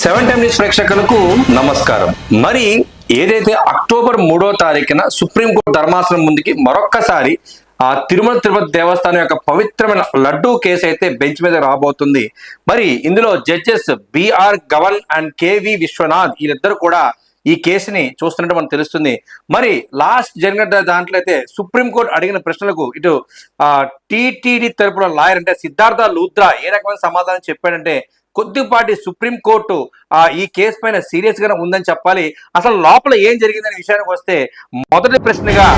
Seven time news ప్రేక్షకులకు నమస్కారం. మరి ఏదైతే అక్టోబర్ మూడో తారీఖున సుప్రీంకోర్టు ధర్మాసనం ముందుకి మరొక్కసారి ఆ తిరుమల తిరుపతి దేవస్థానం యొక్క పవిత్రమైన లడ్డూ కేసు అయితే బెంచ్ మీద రాబోతుంది. మరి ఇందులో judges B R Gavai and K V Vishwanath వీళ్ళిద్దరు కూడా ఈ కేసుని చూస్తున్నట్టు మనకు తెలుస్తుంది. మరి లాస్ట్ జరిగిన దాంట్లో అయితే సుప్రీంకోర్టు అడిగిన ప్రశ్నలకు ఇటు టీటీడీ తరపున లాయర్ అంటే సిద్ధార్థ లూద్రా ఏ రకమైన సమాధానం చెప్పాడంటే కొద్దిపాటి సుప్రీంకోర్టు ఈ కేసు పైన సీరియస్గానే ఉందని చెప్పాలి. అసలు లోపల ఏం జరిగిందనే విషయానికి వస్తే మొదటి ప్రశ్నగా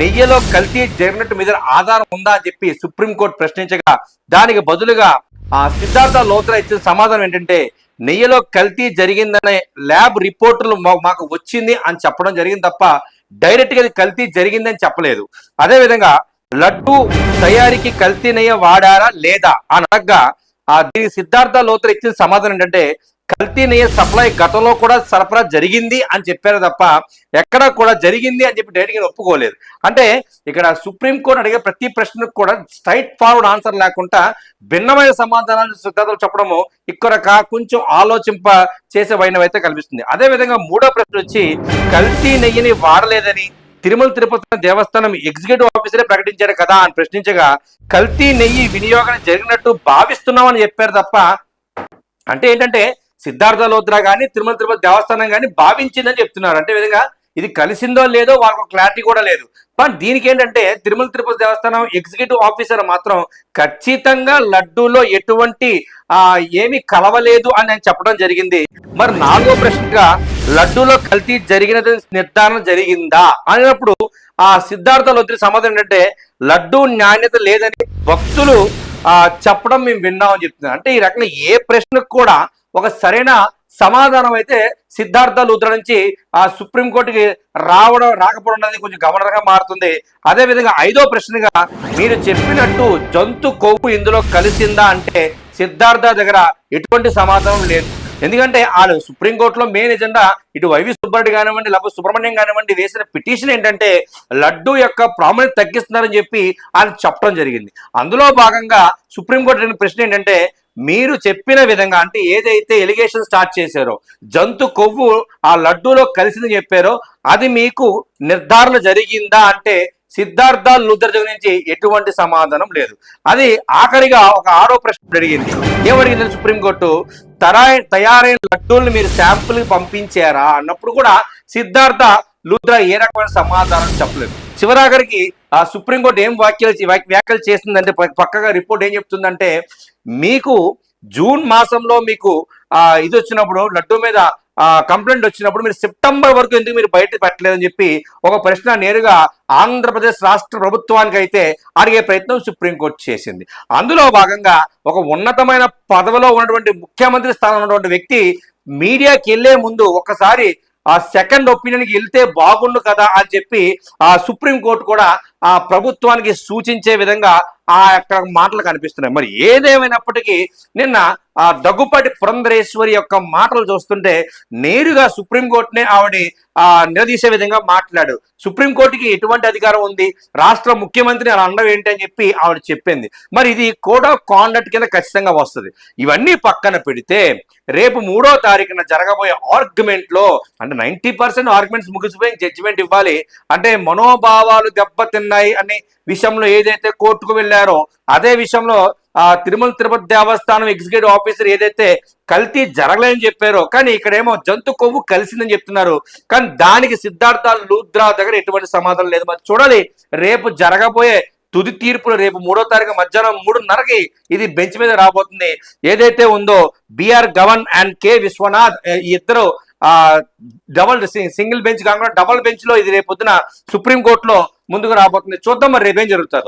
నెయ్యిలో కల్తీ జరిగినట్టు మీద ఆధారం ఉందా అని చెప్పి సుప్రీంకోర్టు ప్రశ్నించగా దానికి బదులుగా ఆ సిద్ధార్థ లోత్రా ఇచ్చిన సమాధానం ఏంటంటే నెయ్యిలో కల్తీ జరిగిందనే ల్యాబ్ రిపోర్టులు మాకు వచ్చింది అని చెప్పడం జరిగింది తప్ప డైరెక్ట్గా అది కల్తీ జరిగిందని చెప్పలేదు. అదేవిధంగా లడ్డు తయారీకి కల్తీ నెయ్యి వాడారా లేదా అని ఆ దీనికి సిద్ధార్థ లోత్ర ఇచ్చిన సమాధానం ఏంటంటే కల్తీ నెయ్యి సప్లై గతంలో కూడా సరఫరా జరిగింది అని చెప్పారు తప్ప ఎక్కడ కూడా జరిగింది అని చెప్పి డైరెక్ట్గా ఒప్పుకోలేదు. అంటే ఇక్కడ సుప్రీంకోర్టు అడిగే ప్రతి ప్రశ్నకు కూడా స్ట్రైట్ ఫార్వర్డ్ ఆన్సర్ లేకుండా భిన్నమైన సమాధానాలు సిద్ధార్థులు చెప్పడము ఇక్కడ కొంచెం ఆలోచింప చేసే వైనవైతే కనిపిస్తుంది అదే విధంగా మూడో ప్రశ్న వచ్చి కల్తీ నెయ్యిని వాడలేదని తిరుమల తిరుపతి దేవస్థానం ఎగ్జిక్యూటివ్ ఆఫీసరే ప్రకటించారు కదా అని ప్రశ్నించగా కల్తీ నెయ్యి వినియోగం జరిగినట్టు భావిస్తున్నామని చెప్పారు తప్ప అంటే ఏంటంటే సిద్ధార్థ లోత్రా కానీ తిరుమల తిరుపతి దేవస్థానం కానీ భావించిందని చెప్తున్నారు. అంటే విధంగా ఇది కలిసిందో లేదో వాళ్ళకు క్లారిటీ కూడా లేదు. బట్ దీనికి ఏంటంటే తిరుమల తిరుపతి దేవస్థానం ఎగ్జిక్యూటివ్ ఆఫీసర్ మాత్రం ఖచ్చితంగా లడ్డూలో ఎటువంటి ఏమి కలవలేదు అని ఆయన చెప్పడం జరిగింది. మరి నాలుగో ప్రశ్నగా లడ్డూలో కల్తీ జరిగినది నిర్ధారణ జరిగిందా అన్నప్పుడు ఆ సిద్ధార్థ లొద్రి సమాధానం ఏంటంటే లడ్డూ నాణ్యత లేదని భక్తులు ఆ చెప్పడం మేము విన్నామని చెప్తున్నాం అంటే ఈ రకంగా ఏ ప్రశ్నకు కూడా ఒక సరైన సమాధానం అయితే సిద్ధార్థ లూత్ర నుంచి ఆ సుప్రీంకోర్టుకి రావడం రాకపోవడం అనేది కొంచెం గమనంగా మారుతుంది. అదే విధంగా ఐదో ప్రశ్నగా మీరు చెప్పినట్టు జంతు కొవ్వు ఇందులో కలిసిందా అంటే సిద్ధార్థ దగ్గర ఎటువంటి సమాధానం లేదు. ఎందుకంటే వాళ్ళు సుప్రీంకోర్టులో మెయిన్ ఎజెండా ఇటు వైవి సుబ్బారెడ్డి కానివ్వండి లేకపోతే సుబ్రహ్మణ్యం కానివ్వండి వేసిన పిటిషన్ ఏంటంటే లడ్డు యొక్క ప్రాముఖ్యత తగ్గిస్తున్నారని చెప్పి ఆయన చెప్పడం జరిగింది. అందులో భాగంగా సుప్రీంకోర్టు ప్రశ్న ఏంటంటే మీరు చెప్పిన విధంగా అంటే ఏదైతే ఎలిగేషన్ స్టార్ట్ చేశారో జంతు కొవ్వు ఆ లడ్డూలో కలిసిందని చెప్పారో అది మీకు నిర్ధారణ జరిగిందా అంటే సిద్ధార్థ లూథర్ నుంచి ఎటువంటి సమాధానం లేదు. అది ఆఖరిగా ఒక ఆరో ప్రశ్న అడిగింది. ఏమడిగింది సుప్రీంకోర్టు? తరాయి తయారైన లడ్డూల్ని మీరు శాంపుల్ పంపించారా? అన్నప్పుడు కూడా సిద్ధార్థ లూథ్రా ఏ రకమైన సమాధానం చెప్పలేదు. చివరాఖరికి ఆ సుప్రీంకోర్టు ఏం వ్యాఖ్యలు వ్యాఖ్యలు చేస్తుందంటే పక్కగా రిపోర్ట్ ఏం చెప్తుందంటే మీకు జూన్ మాసంలో మీకు ఆ ఇది వచ్చినప్పుడు లడ్డు మీద ఆ కంప్లైంట్ వచ్చినప్పుడు మీరు సెప్టెంబర్ వరకు ఎందుకు మీరు బయట పెట్టలేదని చెప్పి ఒక ప్రశ్న నేరుగా ఆంధ్రప్రదేశ్ రాష్ట్ర ప్రభుత్వానికి అయితే అడిగే ప్రయత్నం సుప్రీంకోర్టు చేసింది. అందులో భాగంగా ఒక ఉన్నతమైన పదవిలో ఉన్నటువంటి ముఖ్యమంత్రి స్థానంలో ఉన్నటువంటి వ్యక్తి మీడియాకి వెళ్ళే ముందు ఒకసారి ఆ సెకండ్ ఒపీనియన్కి వెళ్తే బాగుండు కదా అని చెప్పి ఆ సుప్రీంకోర్టు కూడా ఆ ప్రభుత్వానికి సూచించే విధంగా ఆ యొక్క మాటలు కనిపిస్తున్నాయి. మరి ఏదేమైనప్పటికీ నిన్న ఆ దగ్గుపాటి పురంధరేశ్వరి యొక్క మాటలు చూస్తుంటే నేరుగా సుప్రీంకోర్టునే ఆవిడ ఆ నిలదీసే విధంగా మాట్లాడు. సుప్రీంకోర్టుకి ఎటువంటి అధికారం ఉంది? రాష్ట్ర ముఖ్యమంత్రి అలా అనడం ఏంటి అని చెప్పి ఆవిడ చెప్పింది. మరి ఇది కోడ్ ఆఫ్ కాండక్ట్ కింద ఖచ్చితంగా వస్తుంది. ఇవన్నీ పక్కన పెడితే రేపు మూడో తారీఖున జరగబోయే ఆర్గ్యుమెంట్లో అంటే నైన్టీ పర్సెంట్ ఆర్గ్యుమెంట్స్ ముగిసిపోయి జడ్జిమెంట్ ఇవ్వాలి. అంటే మనోభావాలు దెబ్బతిన్నాయి అనే విషయంలో ఏదైతే కోర్టుకు వెళ్ళారు అదే విషయంలో ఆ తిరుమల తిరుపతి దేవస్థానం ఎగ్జిక్యూటివ్ ఆఫీసర్ ఏదైతే కల్తీ జరగలేదని చెప్పారో కానీ ఇక్కడేమో జంతు కొవ్వు కలిసిందని చెప్తున్నారు. కానీ దానికి సిద్ధార్థ లూద్రా దగ్గర ఎటువంటి సమాధానం లేదు. మరి చూడాలి రేపు జరగబోయే తుది తీర్పులు రేపు మూడో తారీఖు మధ్యాహ్నం మూడున్నరకి ఇది బెంచ్ మీద రాబోతుంది. ఏదైతే ఉందో B R Gavai and K Vishwanath ఇద్దరు ఆ డబల్ సింగిల్ బెంచ్ కాకుండా డబల్ బెంచ్లో ఇది రేపు పొద్దున సుప్రీం కోర్టులో ముందుకు రాబోతుంది. చూద్దాం మరి రేపేం జరుగుతుందో.